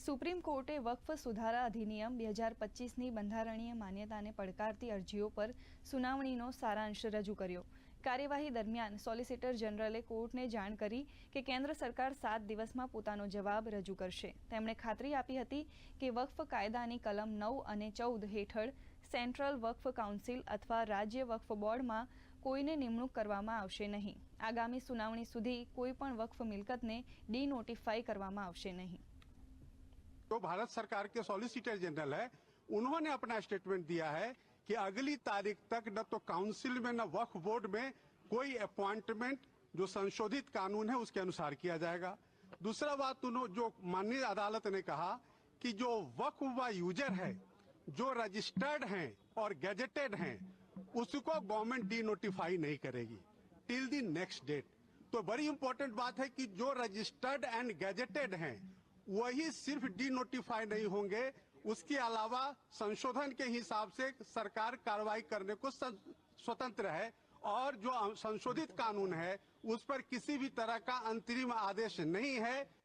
Supreme કોર્ટે વકફ સુધારા અધિનિયમ બે હજાર પચીસની બંધારણીય માન્યતાને પડકારતી અરજીઓ પર સુનાવણીનો સારાંશ રજૂ કર્યો. કાર્યવાહી દરમિયાન સોલિસિટર જનરલે કોર્ટને જાણ કરી કે કેન્દ્ર સરકાર સાત દિવસમાં પોતાનો જવાબ રજૂ કરશે. તેમણે ખાતરી આપી હતી કે વક્ફ કાયદાની કલમ નવ અને ચૌદ હેઠળ સેન્ટ્રલ વકફ કાઉન્સિલ અથવા રાજ્ય વકફ બોર્ડમાં કોઈને નિમણૂક કરવામાં આવશે નહીં. આગામી સુનાવણી સુધી કોઈપણ વકફ મિલકતને ડીનોટિફાઈ કરવામાં આવશે નહીં. तो भारत सरकार के सॉलिसिटर जनरल है, उन्होंने अपना स्टेटमेंट दिया है कि अगली तारीख तक न तो काउंसिल में, न वक्फ बोर्ड में कोई अपॉइंटमेंट जो संशोधित कानून है, उसके अनुसार किया जाएगा। दूसरा बात उन्होंने जो माननीय अदालत ने कहा कि जो वक्फ व यूज़र है, जो रजिस्टर्ड हैं और गैजेटेड हैं, उसको गवर्नमेंट डी नोटिफाई नहीं करेगी टिल द नेक्स्ट डेट तो बड़ी इंपॉर्टेंट बात है कि जो रजिस्टर्ड एंड गैजेटेड हैं वही सिर्फ़ डी नोटिफाई नहीं होंगे। उसके अलावा संशोधन के हिसाब से सरकार कार्रवाई करने को स्वतंत्र है और जो संशोधित कानून है, उस पर किसी भी तरह का अंतरिम आदेश नहीं है।